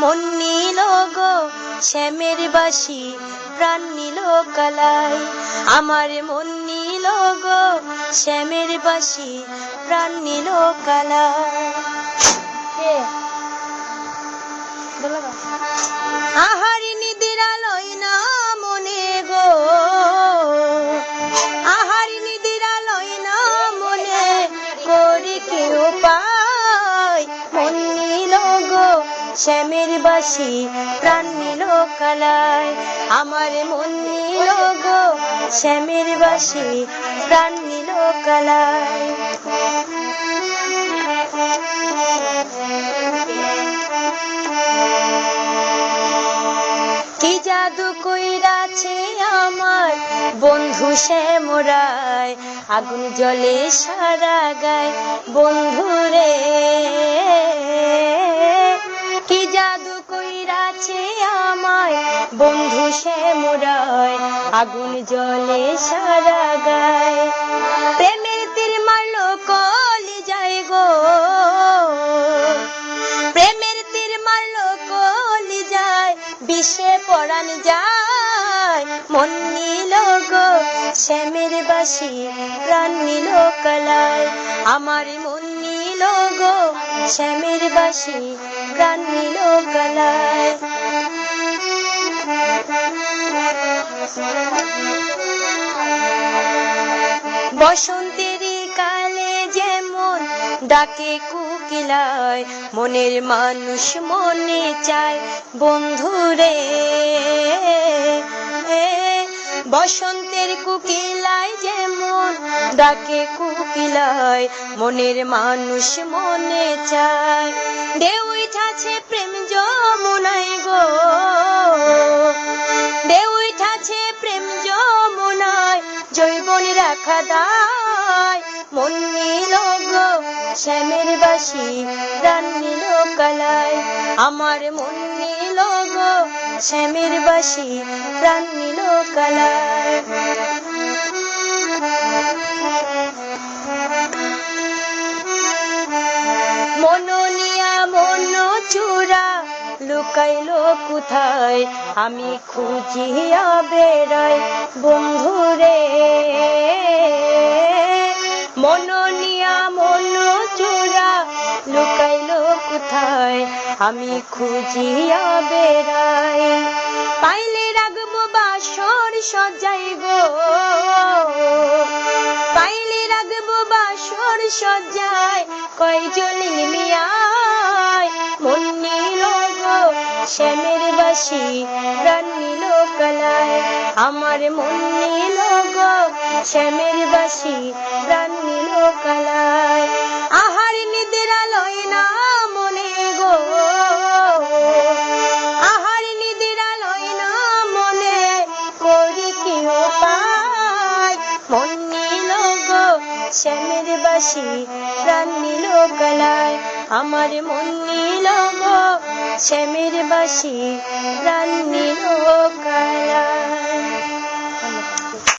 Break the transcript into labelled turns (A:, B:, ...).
A: মন নিল গো, শ্যামের বাসি, প্রাণ নিল কালাই। আমার মন নিল গো, শ্যামের বাসি, প্রাণ নিল কালাই। আহারিনী শ্যামের বাসি প্রাণ নিল কালায়। আমার মন নিল গো শ্যামের বাসি প্রাণ নিল কালায়। কি জাদু কইরাছে আমার বন্ধু শ্যামরায়? আগুন জলে সারা গায় বন্ধু রে কইরাছে আমায়। বন্ধু শ্যামরায় আগুন জলে সারা গায়। প্রেমের তীর মারলো, কলি যায় গো। প্রেমের তীর মারলো, কলি যায়, বিষে পড়ান যায়। মন নিল গো, শ্যামের বাসি, প্রাণ নিল কালায়। আমার মন নিল গো, শ্যামের বাসি প্রাণ নিল কালায় বসন্তেরই কালে যেমন ডাকে কুকিলায়, মনের মানুষ মনে চায় বন্ধুরে বসন্তের কুকিলায় যেমন ডাকে কুকিলায়, মনের মানুষ মনে চায়। উঠাছে প্রেম যমুনায় জৈবন রাখা দায়। মন নিল গো শ্যামের বাসি, প্রাণ নিল কালায়। আমার মন নিল গো শ্যামের বাসি, প্রাণ নিল কালায়। লুকাইলো কোথায়? আমি খুঁজিয়া বেড়াই বন্ধুরে মনোনিয়া মন চূড়া, লুকাইলো কোথায়? আমি খুঁজিয়া বেড়াই। পাইলে রাখব বাসর সজাই গো পাইলে রাখব বাসর সজায় কয় নিল গো শ্যামের বাসি প্রাণ নিল কালায় আমার মন নিল গো শ্যামের বাসি প্রাণ নিল কালায় আহার নিদ্রা লয় না মনে গো। আহার নিদ্রা লয় না মনে করি কি উপায় মন নিল গো শ্যামের বাসি প্রাণ নিল কালায় আমার মন নিল গো শ্যামের বাসি প্রাণ নিল কালায়